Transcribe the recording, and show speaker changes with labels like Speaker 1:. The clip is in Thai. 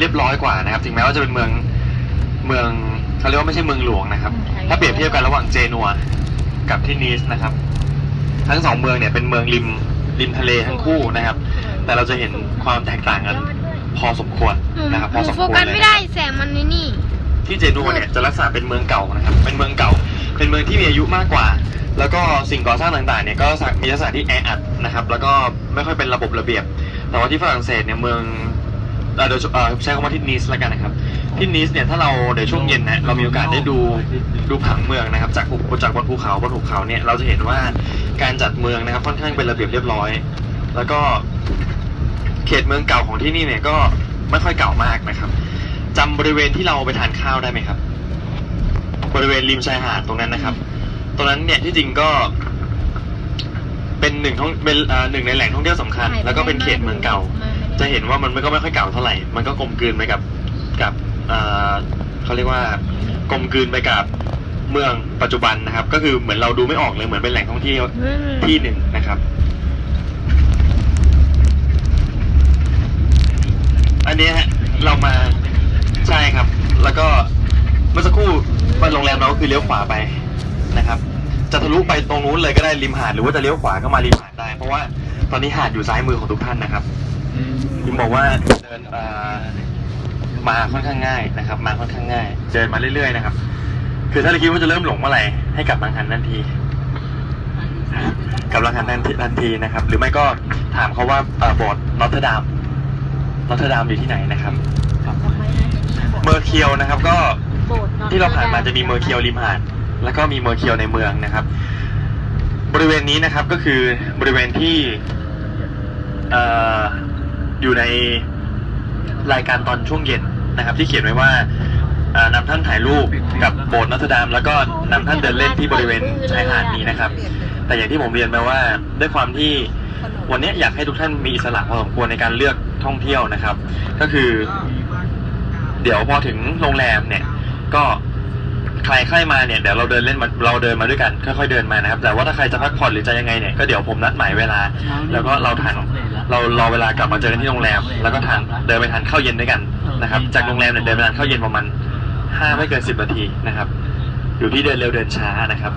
Speaker 1: เรียบร้อยกว่านะครับ ถึงแม้ว่าจะเป็นเมืองเมืองเขาเรียกว่าไม่ใช่เมืองหลวงนะครับ ถ้าเปรียบเทียบกันระหว่างเจนัวกับที่นีสนะครับ ทั้งสองเมืองเนี่ยเป็นเมืองริมริมทะเลทั้งคู่นะครับ แต่เราจะเห็นความแตกต่างกันพอสมควรนะครับพอสม
Speaker 2: โฟ
Speaker 1: ควร
Speaker 2: กัส
Speaker 1: เลย
Speaker 2: ไม่
Speaker 1: นะ
Speaker 2: ได้แสงมันในนี่
Speaker 1: ที่เจนัวเนี่ยจะลักษณะเป็นเมืองเก่านะครับ เป็นเมืองเก่า เป็นเมืองที่มีอายุมากกว่า แล้วก็สิ่งก่อสร้างต่างๆเนี่ยก็มีลักษณะที่แออัดนะครับ แล้วก็ไม่ค่อยเป็นระบบระเบียบ แต่ว่าที่ฝรั่งเศสเนี่ยเมืองเอ่อโดยเอ่อใช้คำว่าที่นีสแล้วกันนะครับ ที่นีสเนี่ยถ้าเราเดี๋ยวช่วงเย็นนะเรามีโอกาสได้ดูดูผังเมืองนะครับ จากภูจากบนภูเขาบนภูเขาเนี่ยเราจะเห็นว่าการจัดเมืองนะครับค่อนข้างเป็นระเบียบเรียบร้อย แล้วก็เขตเมืองเก่าของที่นี่เนี่ยก็ไม่ค่อยเก่ามากนะครับจำบริเวณที่เราไปทานข้าวได้ไหมครับ บริเวณริมชายหาดตรงนั้นนะครับ ตรงนั้นเนี่ยที่จริงก็เป็นหนึ่งท่องเป็นเอ่อหนึ่งในแหล่งท่องเที่ยวสำคัญ แล้วก็เป็นเขตเมืองเก่า จะเห็นว่ามันก็ไม่ค่อยเก่าเท่าไหร่ มันก็กลมกลืนไปกับกับเอ่อเขาเรียกว่ากลมกลืนไปกับเมืองปัจจุบันนะครับ ก็คือเหมือนเราดูไม่ออกเลยเหมือนเป็นแหล่งท่องเที่ยวที่หนึ่งนะครับ อันนี้ฮะเรามาใช่ครับ แล้วก็เมื่อสักครู่บ้านโรงแรมเราก็คือเลี้ยวขวาไปนะครับ จะทะลุไปตรงนู้นเลยก็ได้ริมหาดหรือว่าจะเลี้ยวขวาก็มาริมหาดได้ เพราะว่าตอนนี้หาดอยู่ซ้ายมือของทุกท่านนะครับ ผมบอกว่าเดินมาค่อนข้างง่ายนะครับ มาค่อนข้างง่าย เดินมาเรื่อยๆนะครับ คือถ้าเราคิดว่าจะเริ่มหลงเมื่อไหร่ให้กลับลังหันทันทีกลับลังหันทันทีทันทีนะครับ หรือไม่ก็ถามเขาว่าเอ่อโบสถ์นอตเทอร์ดามนอตเทอร์ดามอยู่ที่ไหนนะครับเมอร์เคียวนะครับ ก็ที่เราผ่านมาจะมีเมอร์เคียวริมหาดแล้วก็มีเมอร์เคียวในเมืองนะครับ บริเวณนี้นะครับก็คือบริเวณที่ อยู่ในรายการตอนช่วงเย็นนะครับ ที่เขียนไว้ว่าอ่อนำท่านถ่ายรูปกับโบสถ์นอตดาม แล้วก็นำท่านเดินเล่นที่บริเวณชายหาดนี้นะครับ แต่อย่างที่ผมเรียนไปว่าด้วยความที่วันนี้อยากให้ทุกท่านมีอิสระพอสมควรในการเลือกท่องเที่ยวนะครับ ก็คือ เดี๋ยวพอถึงโรงแรมเนี่ย ก็ใครใครมาเนี่ยเดี๋ยวเราเดินเล่นมาเราเดินมาด้วยกันค่อยๆเดินมานะครับ แต่ว่าถ้าใครจะพักผ่อนหรือจะยังไงเนี่ยก็เดี๋ยวผมนัดหมายเวลา แล้วก็เราทานเรารอเวลากลับมาเจอกันที่โรงแรม แล้วก็ทานเดินไปทานข้าวเย็นด้วยกันนะครับ จากโรงแรมเนี่ยเดินไปทานข้าวเย็นประมาณห้าไม่เกินสิบนาทีนะครับ อยู่ที่เดินเร็วเดินช้านะครับ